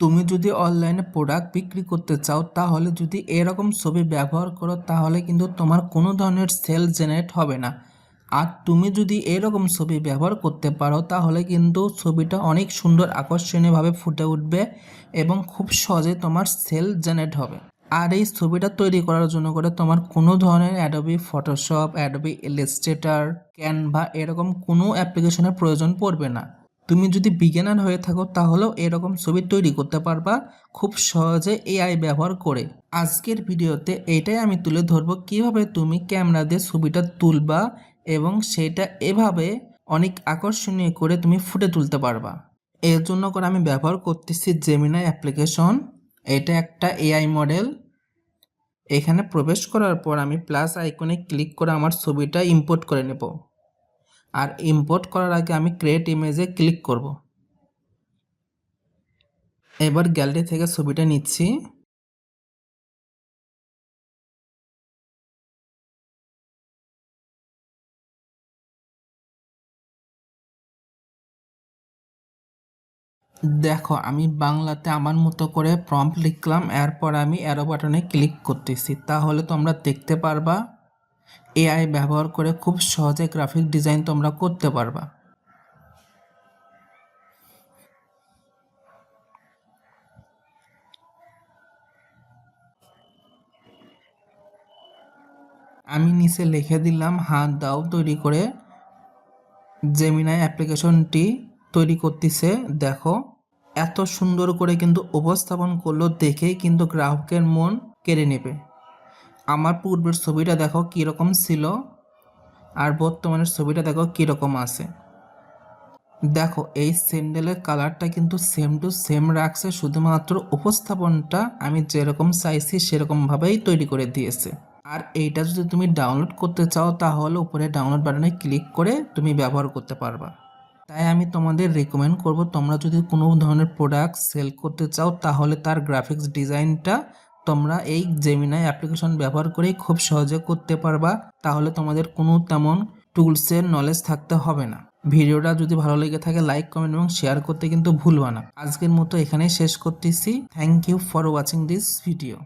তুমি যদি অনলাইনে প্রোডাক্ট বিক্রি করতে চাও, তাহলে যদি এরকম ছবি ব্যবহার করো, তাহলে কিন্তু তোমার কোনো ধরনের সেল জেনারেট হবে না। আর তুমি যদি এরকম ছবি ব্যবহার করতে পারো, তাহলে কিন্তু ছবিটা অনেক সুন্দর, আকর্ষণীয়ভাবে ফুটে উঠবে এবং খুব সহজে তোমার সেল জেনারেট হবে। আর এই ছবিটা তৈরি করার জন্য করে তোমার কোনো ধরনের Adobe Photoshop Adobe Illustrator Canva এরকম কোনো অ্যাপ্লিকেশনের প্রয়োজন পড়বে না। তুমি যদি বিগিনার হয়ে থাকো, তাহলেও এরকম ছবি তৈরি করতে পারবা খুব সহজে এআই ব্যবহার করে। আজকের ভিডিওতে এটাই আমি তুলে ধরবো কীভাবে তুমি ক্যামেরা দিয়ে ছবিটা তুলবা এবং সেটা এভাবে অনেক আকর্ষণীয় করে তুমি ফুটে তুলতে পারবা। এর জন্য করে আমি ব্যবহার করতেছি জেমিনাই অ্যাপ্লিকেশন এটা একটা এআই মডেল এখানে প্রবেশ করার পর আমি প্লাস আইকনে ক্লিক করে আমার ছবিটা ইম্পোর্ট করে নেব। আর ইম্পোর্ট করার আগে আমি ক্রিয়েট ইমেজে ক্লিক করব। এবার গ্যালারি থেকে ছবিটা নিচ্ছি। দেখো, আমি বাংলাতে আমার মতো করে প্রম্পট লিখলাম, এরপর আমি অ্যারো বাটনে ক্লিক করতেছি। তাহলে তোমরা দেখতে পারবা এআই ব্যবহার করে খুব সহজে গ্রাফিক ডিজাইন তোমরা করতে পারবা। আমি নিচে লিখে দিলাম, হাত দাও, তৈরি করে জেমিনাই অ্যাপ্লিকেশনটি তৈরি করতেছে, দেখো। এত সুন্দর করে কিন্তু উপস্থাপন করল দেখেই কিন্তু গ্রাহকের মন কেড়ে নেবে। আমার পূর্বের ছবিটা দেখো কীরকম ছিল আর বর্তমানের ছবিটা দেখো কীরকম আছে। দেখো, এই স্যান্ডেলের কালারটা কিন্তু সেম টু সেম রাখছে, শুধুমাত্র উপস্থাপনটা আমি যেরকম চাইছি সেরকমভাবেই তৈরি করে দিয়েছে। আর এইটা যদি তুমি ডাউনলোড করতে চাও, তাহলে উপরে ডাউনলোড বাটনে ক্লিক করে তুমি ব্যবহার করতে পারবা। তাই আমি তোমাদের রেকমেন্ড করব, তোমরা যদি কোনো ধরনের প্রোডাক্ট সেল করতে চাও, তাহলে তার গ্রাফিক্স ডিজাইনটা তোমরা এই জেমিনাই অ্যাপ্লিকেশন ব্যবহার করে খুব সহজে করতে পারবা, তাহলে তোমাদের কোনো তেমন টুলসের নলেজ থাকতে হবে না। ভিডিওটা যদি ভালো লেগে থাকে লাইক কমেন্ট এবং শেয়ার করতে কিন্তু ভুলবা না। আজকের মতো এখানেই শেষ করতেছি। Thank you for watching this video